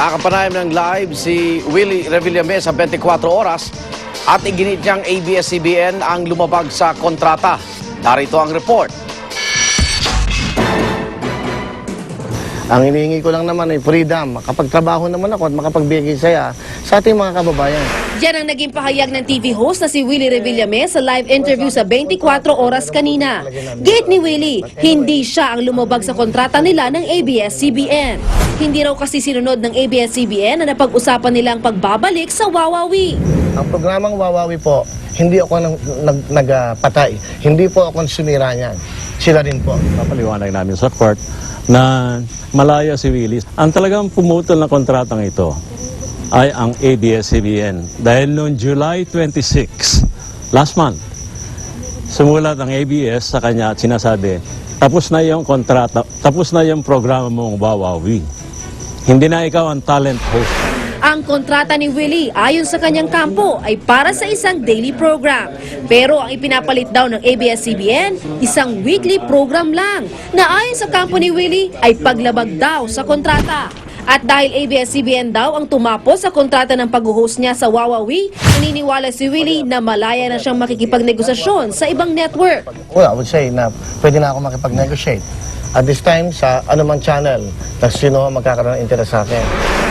Nakapanayam ng live si Willie Revillame sa 24 oras at iginit niyang ABS-CBN ang lumabag sa kontrata. Narito ang report. Ang hinihingi ko lang naman ay freedom. Makapagtrabaho naman ako at makapagbigay saya sa ating mga kababayan. Yan ang naging pahayag ng TV host na si Willie Revillame sa live interview sa 24 oras kanina. Gate ni Willie, hindi siya ang lumabag sa kontrata nila ng ABS-CBN. Hindi raw kasi sinunod ng ABS-CBN na napag-usapan nilang pagbabalik sa Wawawi. Ang programang Wawawi po, hindi ako nag, nag, nagpatay. hindi po ako sumira niyan. Sila rin po. Papaliwanag namin sa court na malaya si Willis. Ang talagang pumutol ng kontratang ito ay ang ABS-CBN. Dahil noong July 26, last month, sumulat ang ABS sa kanya at sinasabi, tapos na yung kontrata, tapos na yung programa mong Wawawi. Hindi na ikaw ang talent host. Ang kontrata ni Willie ayon sa kanyang kampo ay para sa isang daily program. Pero ang ipinapalit daw ng ABS-CBN, isang weekly program lang na ayon sa kampo ni Willie ay paglabag daw sa kontrata. At dahil ABS-CBN daw ang tumapos sa kontrata ng pag-host niya sa Wawawi, naniniwala si Willie na malaya na siyang makikipagnegosasyon sa ibang network. Well, I would say na pwede na ako makipag-negotiate. At this time, sa anumang channel, na sino magkakaroon ng interest sa akin.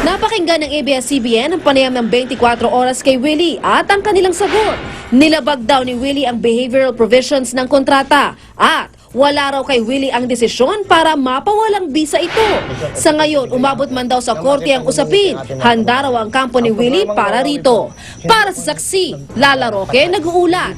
Napakinggan ng ABS-CBN ang panayam ng 24 oras kay Willie at ang kanilang sagot. Nilabag daw ni Willie ang behavioral provisions ng kontrata at wala raw kay Willie ang desisyon para mapawalang bisa ito. Sa ngayon, umabot man daw sa korte ang usapin. Handa raw ang kampo ni Willie para rito. Para sa saksi, Lala Roque, nag-uulat.